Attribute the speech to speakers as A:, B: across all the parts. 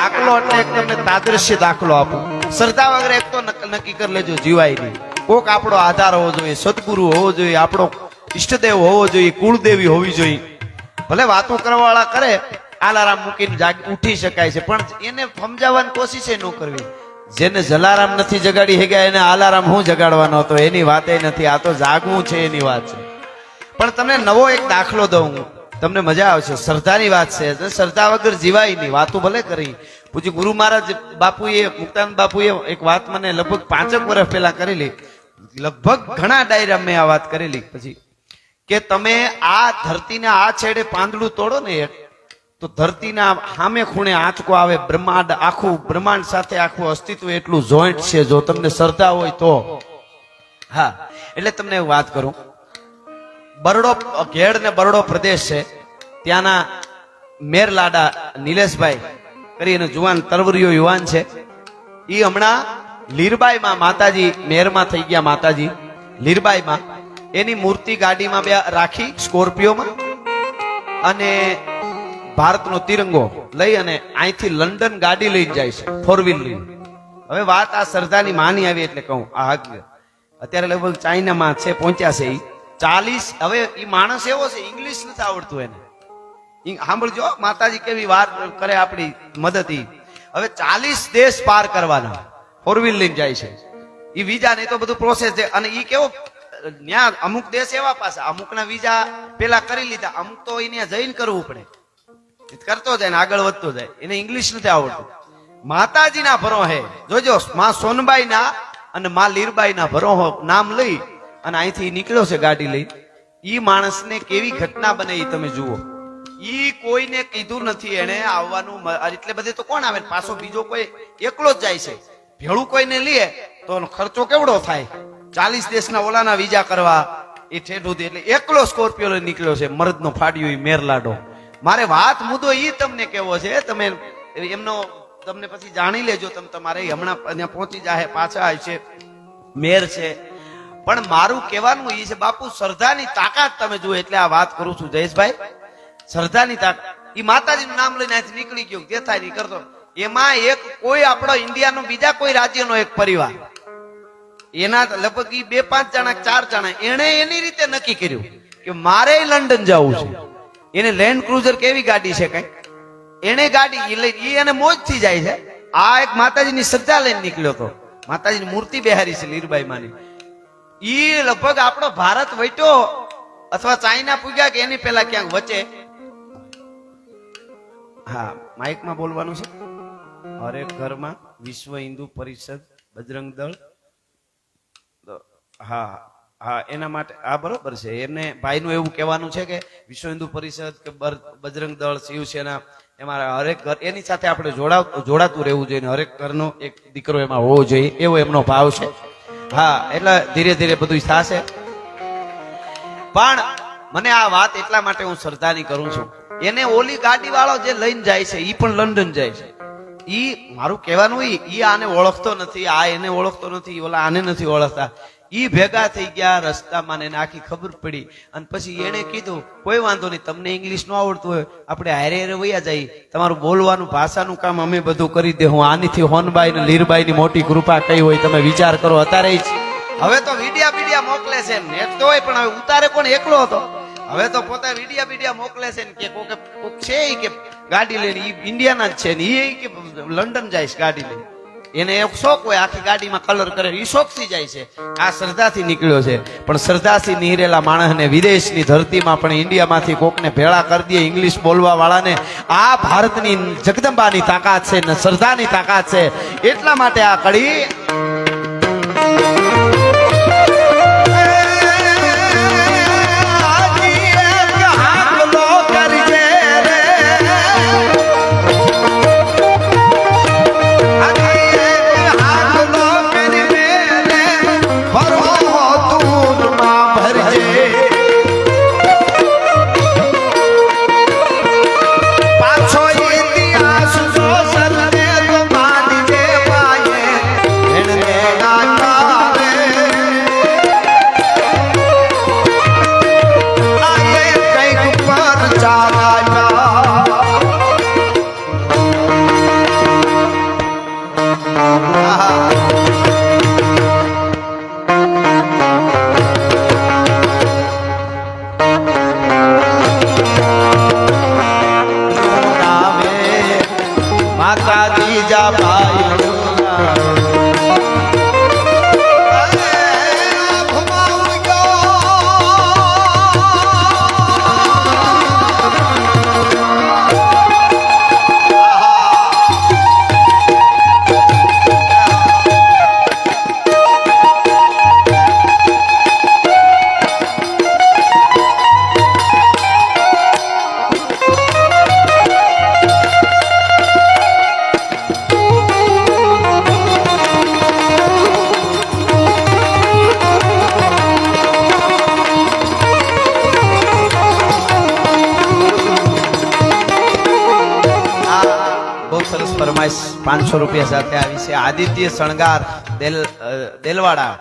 A: દાખલો એટલે એક તમને તાદ્રશ્ય દાખલો આપું. શ્રદ્ધા વગર એક તો નક- નક્કી કરી લેજો, જીવાય નહીં. કોક આપણો આધાર હોવો જોઈએ, સદગુરુ હોવો જોઈએ, આપણો ઈષ્ટદેવ હોવો જોઈએ, કુળદેવી હોવી જોઈએ. ભલે વાતો કરવાવાળા કરે, આલારામ મૂકીને જાગ, ઉઠી શકાય છે, પણ એને સમજાવવાની કોશિશ ન કરવી. જેને જલારામ નથી જગાડી ગયા એને આલારામ હું જગાડવાનો હતો? એની વાતે નથી. આ તો જાગવું છે, એની વાત છે. પણ તમને નવો એક દાખલો દઉં. હું તમને મજા આવશે. શ્રદ્ધાની વાત છે. શ્રદ્ધા વગર જીવાય નહીં. વાતો ભલે કરી. પૂછી ગુરુ મહારાજ બાપુએ મુક્તાન બાપુએ એક વાત મને લગભગ પાંચક વર્ષ પહેલા કરેલી. લગભગ ઘણા ડાયરા મેં આ વાત કરેલી. પછી કે તમે આ ધરતીના આ છેડે પાંદડું તોડો ને એક, તો ધરતીના સામે ખૂણે આંચકો આવે, બ્રહ્માંડ આખું, બ્રહ્માંડ સાથે આખું અસ્તિત્વ એટલું જોઈન્ટ છે. જો તમને શ્રદ્ધા હોય તો. હા. એટલે તમને વાત કરું. બરડો, ઘેડ ને બરડો પ્રદેશ છે. ત્યાંના મેરલાડા નિલેશભાઈ કરી કરીને જુવાન તરવરીયો યુવાન છે. એ હમણાં લીરબાઈમાં માતાજી મેરમાં થઈ ગયા માતાજી. લીરબાઈમાં. એની મૂર્તિ ગાડીમાં બે રાખી સ્કોર્પિયોમાં અને ભારતનો તિરંગો લઈ અને અહીંથી લંડન ગાડી લઈને જાય છે ફોર વ્હીલ લઈને. હવે વાત આ સરદારની માની આવી એટલે કહું, આ અત્યારે લગભગ ચાઇનામાં છે, પહોંચ્યા છે ઈ. ચાલીસ, હવે એ માણસ એવો છે ઇંગ્લિશ નથી આવડતું એને. સાંભળજો, માતાજી કેવી વાત કરે આપણી મદદ હવે ચાલીસ દેશ પાર કરવાના ફોર વ્હીલ લઈને જાય છે. એ વિઝા નહીં તો બધું પ્રોસેસ છે, અને એ કેવો ત્યાં અમુક દેશ એવા પાછા, અમુકના વિઝા પેલા કરી લીધા, અમુક તો એને જઈને કરવું પડે. કરતો જાય ને આગળ વધતો જાય, એને ઇંગ્લિશ નથી આવડતું. માતાજીના ભરો હે જોજો, માં સોનબાઈ ના અને માં લીરબાઈ ના ભરો નામ લઈ અને અહીંથી નીકળ્યો છે ગાડી લઈ. ઈ માણસને કેવી ઘટના બને એ તમે જુઓ. ઈ કોઈને કીધું નથી એને આવવાનું એટલે બધે તો કોણ આવે? પાછો બીજો કોઈ એકલો જ જાય છે. ભેળું કોઈને લે તો ખર્ચો કેવડો થાય? ચાલીસ દેશના ઓલાના વિઝા કરવા. એ ઠેઠું એટલે એકલો સ્કોર્પિયો નીકળ્યો છે. મરદનો ફાડ્યો એ મેરલાડો. મારે વાત મુદ્દો ઈ તમને કેવો છે, તમે એમનો તમને પછી જાણી લેજો. તમે તમારે હમણાં અહીંયા પહોંચી જાય પાછા આવશે. મેર છે. પણ મારું કહેવાનું એ છે, બાપુ, શ્રદ્ધાની તાકાત તમે જુઓ, એટલે આ વાત કરું છું, જયેશભાઈ. શ્રદ્ધાની તાકાત. એ માતાજીનું નામ લઈને અહીંથી નીકળી ગયો, જે થાય નહીં કરતો. એમાં એક કોઈ આપણો ઇન્ડિયાનો બીજા કોઈ રાજ્યનો એક પરિવાર. એના લગભગ ઈ બે પાંચ જણા, ચાર જણા એને એની રીતે નક્કી કર્યું કે મારે લંડન જવું છે. એને લેન્ડ ક્રુઝર કેવી ગાડી છે કઈ? એને ગાડી લઈ એને મોજથી જાય છે. આ એક માતાજીની શ્રદ્ધા લઈને નીકળ્યો હતો માતાજીની મૂર્તિ બેહારી છે લીરબાઈ માની ઈ લગભગ આપણો ભારત વટ્યો અથવા ચાઇના પૂગ્યા કે એની પહેલા ક્યાંક વચ્ચે. હા, માઇકમાં બોલવાનું છે? હરેક ઘરમાં વિશ્વ હિન્દુ પરિષદ, બજરંગ દળ. હા હા, એના માટે આ બરોબર છે. એને ભાઈનું એવું કહેવાનું છે કે વિશ્વ હિન્દુ પરિષદ કે બજરંગ દળ, શિવસેના, એમાં હરેક ઘર, એની સાથે આપણે જોડાવ, જોડાતું રહેવું જોઈએ હરેક ઘરનો એક દીકરો એમાં હોવો જોઈએ. એવો એમનો ભાવ છે. હા, એટલે ધીરે ધીરે બધું થશે. પણ મને આ વાત એટલા માટે હું શ્રદ્ધાની કરું છું. એને ઓલી ગાડી વાળો જે લઈને જાય છે એ પણ લંડન જાય છે. ઈ મારું કહેવાનું ઈ આને ઓળખતો નથી, આ એને ઓળખતો નથી ઓલા આને નથી ઓળખતા. ઈ ભેગા થઈ ગયા, રસ્તામાં એને આખી ખબર પડી. અને પછી એને કીધું, કોઈ વાંધો નહીં, તમને ઇંગ્લિશ ન આવડતું હોય, આપણે હારે હારે વૈયા જઈએ. તમારું બોલવાનું, ભાષાનું કામ અમે બધું કરી દે. હું આનીથી હોનબાઈ ને લીરબાઈ ની મોટી કૃપા કઈ હોય, તમે વિચાર કરો અત્યારે હવે તો વિડિયા વિડિયા મોકલે છે, નેટ તો હોય, પણ હવે ઉતારે કોણ? એકલો હતો. હવે તો પોતે વિડિયા વિડિયા મોકલે છે ને કે કોકે કોક છે કે ગાડી લઈને, ઈ ઇન્ડિયાના જ છે ને ઈ કે લંડન જાય છે ગાડી લઈને. એને એક શોખ હોય, આખી ગાડીમાં કલર કરે, ઈ શોખથી જાય છે. આ શ્રદ્ધાથી નીકળ્યો છે. પણ શ્રદ્ધાથી નીરેલા માણસને વિદેશની ધરતીમાં પણ ઇન્ડિયામાંથી કોકને ભેળા કરી દે, ઇંગ્લિશ બોલવા વાળાને આ ભારતની જગદંબાની તાકાત છે ને શ્રદ્ધાની તાકાત છે. એટલા માટે આ કડી કાકા દીજા ભાઈ. પાંચસો રૂપિયા સાથે આવી છે. આદિત્ય શણગાર દેલ દેલવાડા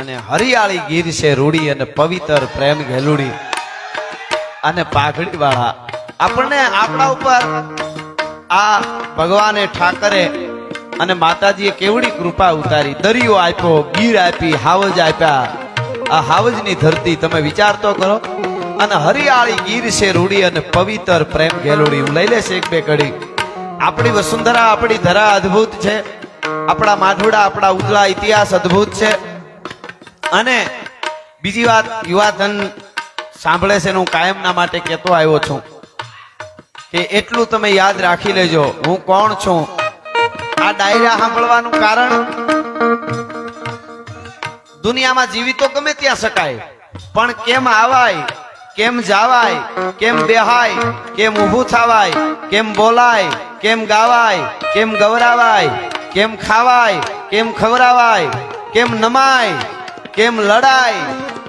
A: અને હરિયાળી ગીર છે રૂડી અને પવિત્ર પ્રેમ ઘેલુડી. અને પાઘડી વાળા આપણને આપણા ઉપર આ ભગવાને ઠાકરે અને માતાજીએ કેવડી કૃપા ઉતારી. દરિયો આપ્યો, ગીર આપી, હાવજ આપ્યા. આ હાવજની ધરતી તમે વિચાર તો કરો. અને હરિયાળી ગીર છે રૂડી અને પવિત્ર પ્રેમ ગેલુડી હું લઈ લેશે એક બે કડી. આપણી વસુંધરા, આપણી ધરા અદ્ભુત છે. આપણા માધુડા આપણા ઉજળા ઇતિહાસ અદ્ભુત છે. અને બીજી વાત, યુવાધન સાંભળે છે હું કાયમના માટે કહેતો આવ્યો છું કે એટલું તમે યાદ રાખી લેજો, હું કોણ છું? આ ડાયરા સાંભળવાનું કારણ? દુનિયામાં જીવી તો ગમે ત્યાં શકાય, પણ કેમ આવાય, કેમ જાવાય, કેમ બેહાય, કેમ ઊભું થવાય, કેમ બોલાય કેમ ગાવાય? કેમ ગવરાવાય? કેમ ખાવાય? કેમ ખવરાવાય? કેમ નમાય? કેમ લડાય?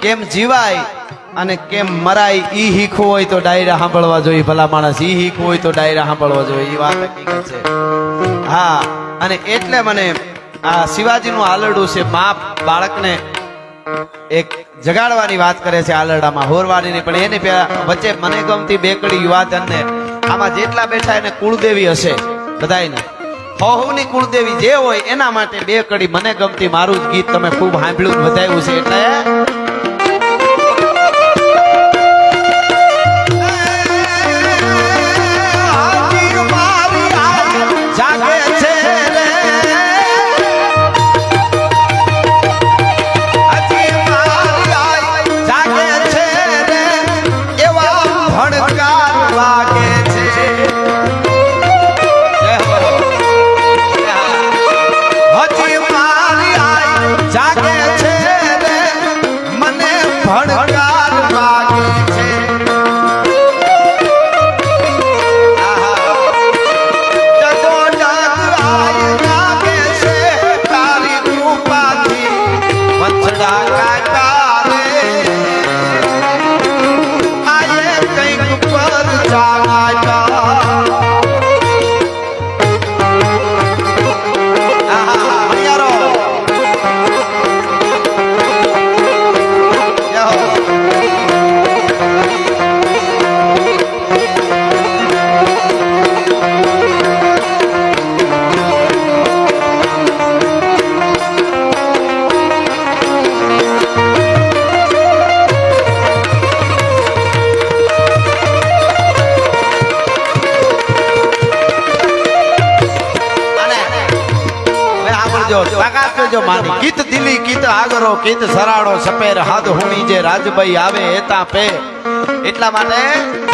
A: કેમ જીવાય? અને કેમ મરાય? ઈ શીખવું હોય તો ડાયરા સાંભળવા જોઈએ. ભલા માણસ ઈ શીખવું હોય તો ડાયરા સાંભળવા જોઈએ. એ વાત હકીકત છે. હા, અને એટલે મને આ શિવાજીનું આલરડું છે. બાપ બાળકને એક જગાડવાની વાત કરે છે આલરડામાં હોરવાની પણ એની પહેલા વચ્ચે મને ગમતી બેકડી યુવાધનને આમાં જેટલા બેઠા એને કુળદેવી હશે, બધાયને. હોહુની કુળદેવી જે હોય એના માટે બે કડી મને ગમતી મારું જ ગીત તમે ખૂબ સાંભળ્યું વધાયું છે એટલે હવે તાકાત કરજો માની ગીત દિલી, ગીત આગરો, ગીત સરાડો સપેર હાથ હુણી જે રાજભાઈ આવે એતા પે. એટલા માટે